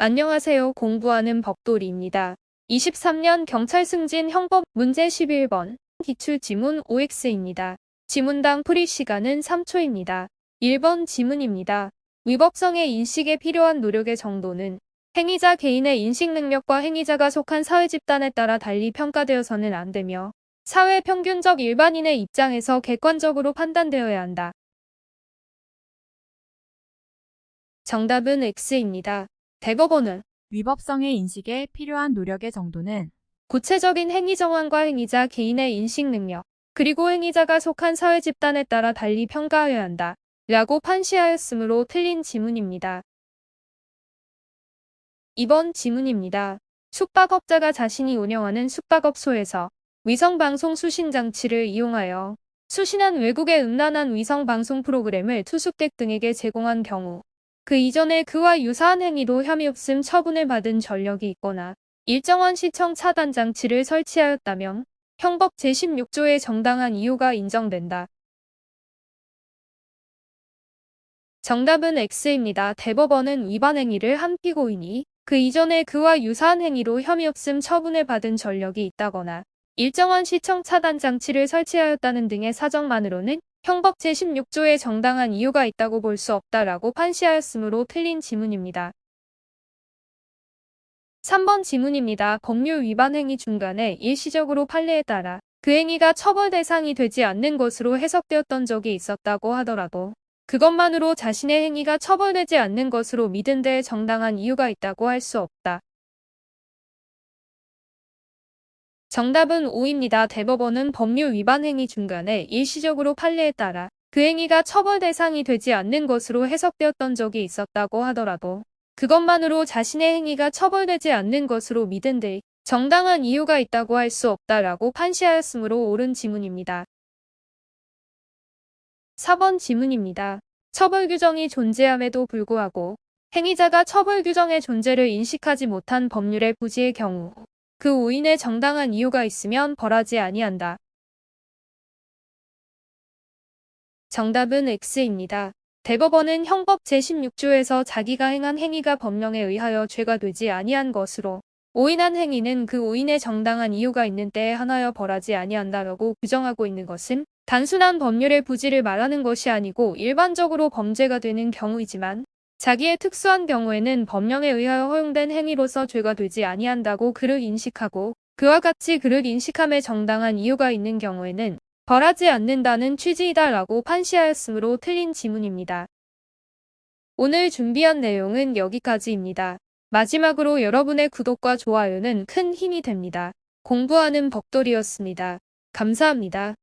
안녕하세요. 공부하는 법돌이입니다. 23년 경찰 승진 형법 문제 11번 기출 지문 OX입니다. 지문당 풀이 시간은 3초입니다. 1번 지문입니다. 위법성의 인식에 필요한 노력의 정도는 행위자 개인의 인식 능력과 행위자가 속한 사회 집단에 따라 달리 평가되어서는 안 되며 사회 평균적 일반인의 입장에서 객관적으로 판단되어야 한다. 정답은 X입니다. 대법 원은 위법성의 인식에 필요한 노력의 정도는 구체적인 행위 정황과 행위자 개인의 인식 능력, 그리고 행위자가 속한 사회 집단에 따라 달리 평가하여야 한다. 라고 판시하였으므로 틀린 지문입니다. 2번 지문입니다. 숙박업자가 자신이 운영하는 숙박업소에서 위성방송 수신 장치를 이용하여 수신한 외국의 음란한 위성방송 프로그램을 투숙객 등에게 제공한 경우 그 이전에 그와 유사한 행위로 혐의 없음 처분을 받은 전력이 있거나 일정한 시청 차단 장치를 설치하였다면 형법 제16조의 정당한 이유가 인정된다. 정답은 X입니다. 대법원은 위반 행위를 한 피고인이 그 이전에 그와 유사한 행위로 혐의 없음 처분을 받은 전력이 있다거나 일정한 시청 차단 장치를 설치하였다는 등의 사정만으로는 형법 제16조에 정당한 이유가 있다고 볼 수 없다라고 판시하였으므로 틀린 지문입니다. 3번 지문입니다. 법률 위반 행위 중간에 일시적으로 판례에 따라 그 행위가 처벌 대상이 되지 않는 것으로 해석되었던 적이 있었다고 하더라도 그것만으로 자신의 행위가 처벌되지 않는 것으로 믿은 데에 정당한 이유가 있다고 할 수 없다. 정답은 5입니다. 대법원은 법률 위반 행위 중간에 일시적으로 판례에 따라 그 행위가 처벌 대상이 되지 않는 것으로 해석되었던 적이 있었다고 하더라도 그것만으로 자신의 행위가 처벌되지 않는 것으로 믿은 데 정당한 이유가 있다고 할 수 없다라고 판시하였으므로 옳은 지문입니다. 4번 지문입니다. 처벌 규정이 존재함에도 불구하고 행위자가 처벌 규정의 존재를 인식하지 못한 법률의 부지의 경우 그 오인의 정당한 이유가 있으면 벌하지 아니한다. 정답은 X입니다. 대법원은 형법 제16조에서 자기가 행한 행위가 법령에 의하여 죄가 되지 아니한 것으로 오인한 행위는 그 오인의 정당한 이유가 있는 때에 하나여 벌하지 아니한다라고 규정하고 있는 것은 단순한 법률의 부지를 말하는 것이 아니고 일반적으로 범죄가 되는 경우이지만 자기의 특수한 경우에는 법령에 의하여 허용된 행위로서 죄가 되지 아니한다고 그를 인식하고 그와 같이 그를 인식함에 정당한 이유가 있는 경우에는 벌하지 않는다는 취지이다라고 판시하였으므로 틀린 지문입니다. 오늘 준비한 내용은 여기까지입니다. 마지막으로 여러분의 구독과 좋아요는 큰 힘이 됩니다. 공부하는 법돌이었습니다. 감사합니다.